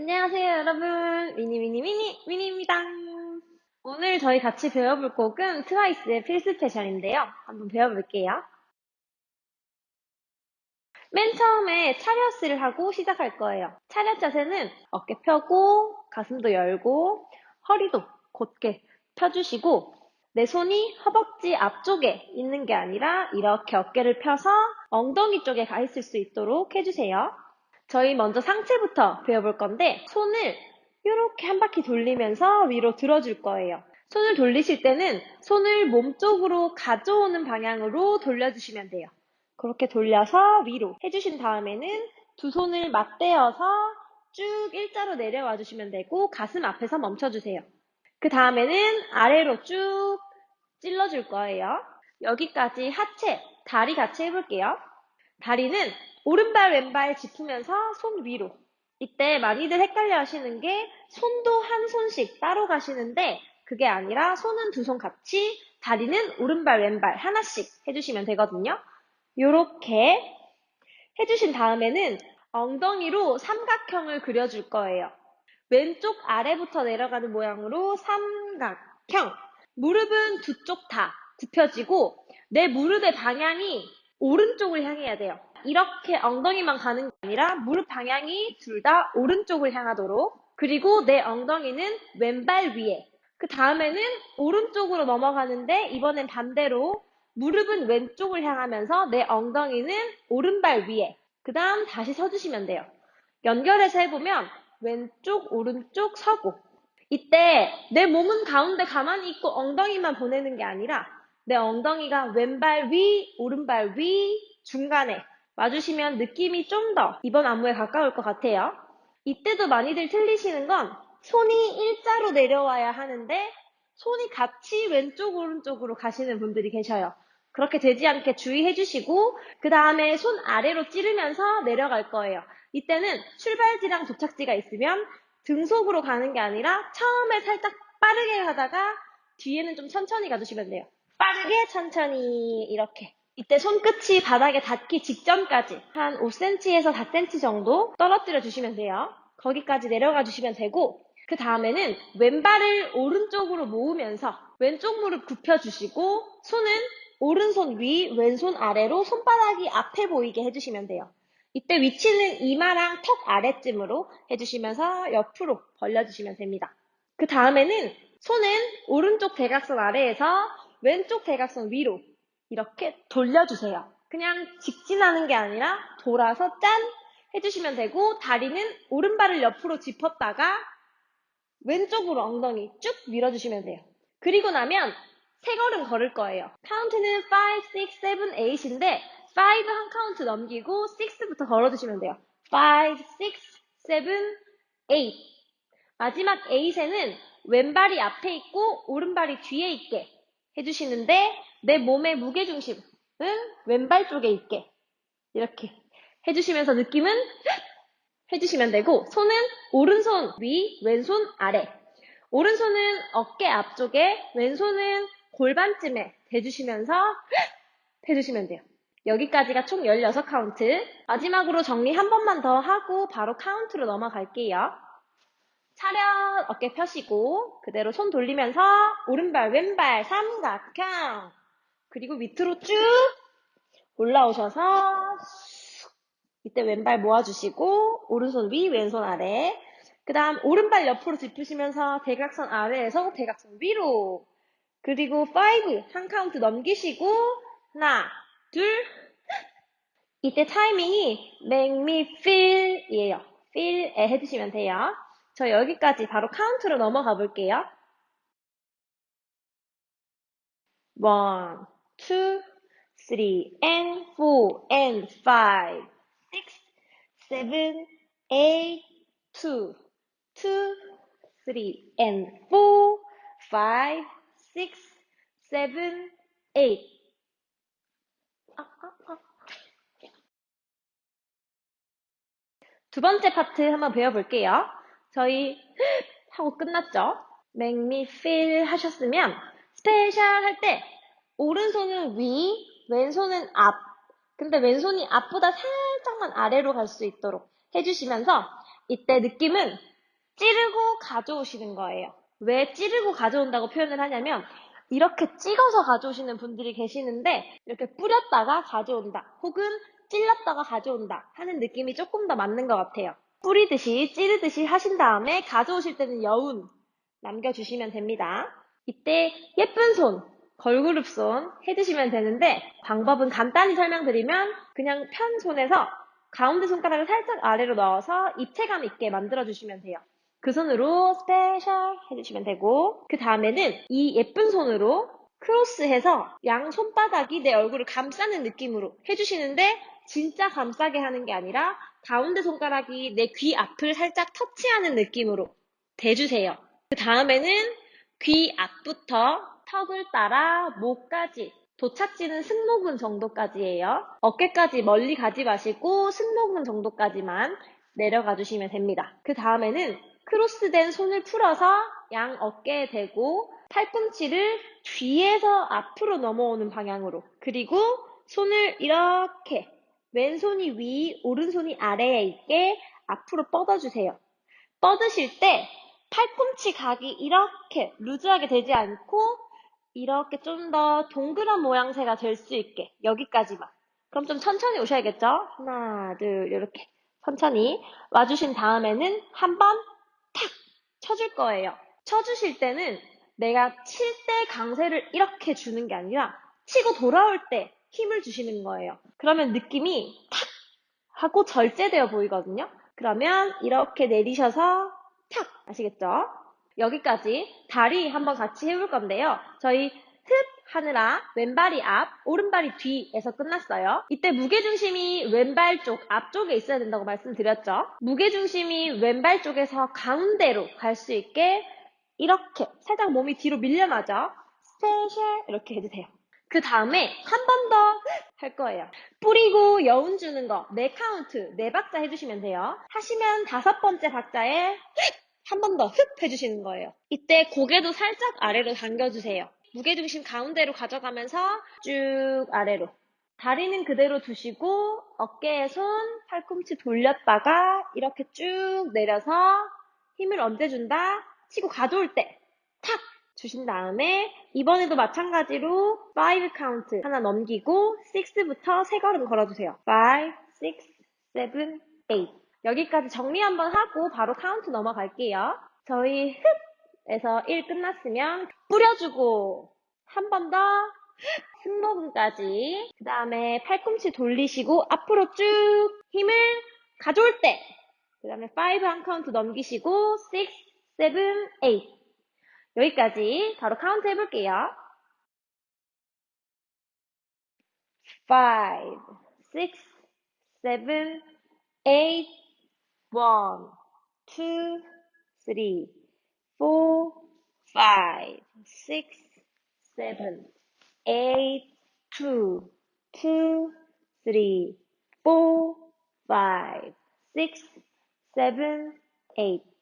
안녕하세요, 여러분. 미니, 미니, 미니, 미니입니다. 오늘 저희 같이 배워볼 곡은 트와이스의 필 스페셜인데요. 한번 배워볼게요. 맨 처음에 차렷을 하고 시작할 거예요. 차렷 자세는 어깨 펴고, 가슴도 열고, 허리도 곧게 펴주시고, 내 손이 허벅지 앞쪽에 있는 게 아니라 이렇게 어깨를 펴서 엉덩이 쪽에 가 있을 수 있도록 해주세요. 저희 먼저 상체부터 배워볼 건데 손을 이렇게 한 바퀴 돌리면서 위로 들어줄 거예요. 손을 돌리실 때는 손을 몸 쪽으로 가져오는 방향으로 돌려주시면 돼요. 그렇게 돌려서 위로 해주신 다음에는 두 손을 맞대어서 쭉 일자로 내려와 주시면 되고 가슴 앞에서 멈춰주세요. 그 다음에는 아래로 쭉 찔러줄 거예요. 여기까지 하체, 다리 같이 해볼게요. 다리는 오른발 왼발 짚으면서 손 위로. 이때 많이들 헷갈려 하시는 게 손도 한 손씩 따로 가시는데 그게 아니라 손은 두 손 같이 다리는 오른발 왼발 하나씩 해주시면 되거든요. 이렇게 해주신 다음에는 엉덩이로 삼각형을 그려줄 거예요. 왼쪽 아래부터 내려가는 모양으로 삼각형. 무릎은 두 쪽 다 굽혀지고 내 무릎의 방향이 오른쪽을 향해야 돼요. 이렇게 엉덩이만 가는 게 아니라 무릎 방향이 둘 다 오른쪽을 향하도록. 그리고 내 엉덩이는 왼발 위에. 그 다음에는 오른쪽으로 넘어가는데 이번엔 반대로 무릎은 왼쪽을 향하면서 내 엉덩이는 오른발 위에. 그 다음 다시 서주시면 돼요. 연결해서 해보면 왼쪽 오른쪽 서고. 이때 내 몸은 가운데 가만히 있고 엉덩이만 보내는 게 아니라 내 엉덩이가 왼발 위, 오른발 위, 중간에 와주시면 느낌이 좀 더 이번 안무에 가까울 것 같아요. 이때도 많이들 틀리시는 건 손이 일자로 내려와야 하는데 손이 같이 왼쪽 오른쪽으로 가시는 분들이 계셔요. 그렇게 되지 않게 주의해 주시고 그 다음에 손 아래로 찌르면서 내려갈 거예요. 이때는 출발지랑 도착지가 있으면 등속으로 가는 게 아니라 처음에 살짝 빠르게 가다가 뒤에는 좀 천천히 가주시면 돼요. 빠르게 천천히 이렇게 이때 손끝이 바닥에 닿기 직전까지 한 5cm에서 4cm 정도 떨어뜨려 주시면 돼요. 거기까지 내려가 주시면 되고 그 다음에는 왼발을 오른쪽으로 모으면서 왼쪽 무릎 굽혀 주시고 손은 오른손 위, 왼손 아래로 손바닥이 앞에 보이게 해주시면 돼요. 이때 위치는 이마랑 턱 아래쯤으로 해주시면서 옆으로 벌려주시면 됩니다. 그 다음에는 손은 오른쪽 대각선 아래에서 왼쪽 대각선 위로 이렇게 돌려주세요. 그냥 직진하는 게 아니라 돌아서 짠 해주시면 되고 다리는 오른발을 옆으로 짚었다가 왼쪽으로 엉덩이 쭉 밀어주시면 돼요. 그리고 나면 세 걸음 걸을 거예요. 카운트는 5, 6, 7, 8인데 5한 카운트 넘기고 6부터 걸어주시면 돼요. 5, 6, 7, 8 마지막 8에는 왼발이 앞에 있고 오른발이 뒤에 있게 해주시는데 내 몸의 무게중심은 왼발 쪽에 있게 이렇게 해주시면서 느낌은 해주시면 되고 손은 오른손 위, 왼손 아래 오른손은 어깨 앞쪽에 왼손은 골반쯤에 대주시면서 해주시면 돼요. 여기까지가 총 16카운트 마지막으로 정리 한 번만 더 하고 바로 카운트로 넘어갈게요. 차렷 어깨 펴시고 그대로 손 돌리면서 오른발 왼발 삼각형 그리고 밑으로 쭉 올라오셔서 이때 왼발 모아주시고 오른손 위 왼손 아래. 그 다음 오른발 옆으로 짚으시면서 대각선 아래에서 대각선 위로. 그리고 5한 카운트 넘기시고 하나 둘. 이때 타이밍이 make me feel 이에요. feel에 해주시면 돼요 저 여기까지 바로 카운트로 넘어가 볼게요. 1, 2, 3, and 4, and 5, 6, 7, 8, 2, 2, 3, and 4, 5, 6, 7, 8. 두 번째 파트 한번 배워볼게요. 저희 하고 끝났죠? Make me feel 하셨으면 스페셜 할 때 오른손은 위, 왼손은 앞. 근데 왼손이 앞보다 살짝만 아래로 갈 수 있도록 해주시면서 이때 느낌은 찌르고 가져오시는 거예요. 왜 찌르고 가져온다고 표현을 하냐면 이렇게 찍어서 가져오시는 분들이 계시는데 이렇게 뿌렸다가 가져온다 혹은 찔렀다가 가져온다 하는 느낌이 조금 더 맞는 것 같아요. 뿌리듯이 찌르듯이 하신 다음에 가져오실 때는 여운 남겨주시면 됩니다. 이때 예쁜 손, 걸그룹 손 해주시면 되는데 방법은 간단히 설명드리면 그냥 편 손에서 가운데 손가락을 살짝 아래로 넣어서 입체감 있게 만들어주시면 돼요. 그 손으로 스페셜 해주시면 되고 그 다음에는 이 예쁜 손으로 크로스해서 양 손바닥이 내 얼굴을 감싸는 느낌으로 해주시는데 진짜 감싸게 하는 게 아니라 가운데 손가락이 내 귀 앞을 살짝 터치하는 느낌으로 대주세요. 그 다음에는 귀 앞부터 턱을 따라 목까지 도착지는 승모근 정도까지예요. 어깨까지 멀리 가지 마시고 승모근 정도까지만 내려가 주시면 됩니다. 그 다음에는 크로스된 손을 풀어서 양 어깨에 대고 팔꿈치를 뒤에서 앞으로 넘어오는 방향으로 그리고 손을 이렇게 왼손이 위, 오른손이 아래에 있게 앞으로 뻗어주세요. 뻗으실 때 팔꿈치 각이 이렇게 루즈하게 되지 않고 이렇게 좀 더 동그란 모양새가 될 수 있게 여기까지만 그럼 좀 천천히 오셔야겠죠? 하나, 둘, 이렇게 천천히 와주신 다음에는 한 번 탁 쳐줄 거예요. 쳐주실 때는 내가 칠 때 강세를 이렇게 주는 게 아니라 치고 돌아올 때 힘을 주시는 거예요. 그러면 느낌이 탁 하고 절제되어 보이거든요. 그러면 이렇게 내리셔서 탁 아시겠죠? 여기까지 다리 한번 같이 해볼 건데요. 저희 흡 하느라 왼발이 앞, 오른발이 뒤에서 끝났어요. 이때 무게중심이 왼발 쪽 앞쪽에 있어야 된다고 말씀드렸죠. 무게중심이 왼발 쪽에서 가운데로 갈 수 있게 이렇게 살짝 몸이 뒤로 밀려나죠. 스페셜 이렇게 해주세요. 그 다음에 한 번 더 할 거예요. 뿌리고 여운 주는 거, 네 카운트, 네 박자 해주시면 돼요. 하시면 다섯 번째 박자에 한 번 더 흡 해주시는 거예요. 이때 고개도 살짝 아래로 당겨주세요. 무게중심 가운데로 가져가면서 쭉 아래로. 다리는 그대로 두시고 어깨에 손, 팔꿈치 돌렸다가 이렇게 쭉 내려서 힘을 언제 준다? 치고 가져올 때 탁! 주신 다음에 이번에도 마찬가지로 5 카운트 하나 넘기고 6부터 세 걸음 걸어주세요. 5, 6, 7, 8 여기까지 정리 한번 하고 바로 카운트 넘어갈게요. 저희 흡에서 1 끝났으면 뿌려주고 한 번 더 승모근까지 그 다음에 팔꿈치 돌리시고 앞으로 쭉 힘을 가져올 때그 다음에 5 한 카운트 넘기시고 6, 7, 8 여기까지 바로 카운트 해볼게요. 5, 6, 7, 8, 1, 2, 3, 4, 5, 6, 7, 8, 2, 2, 3, 4, 5, 6, 7, 8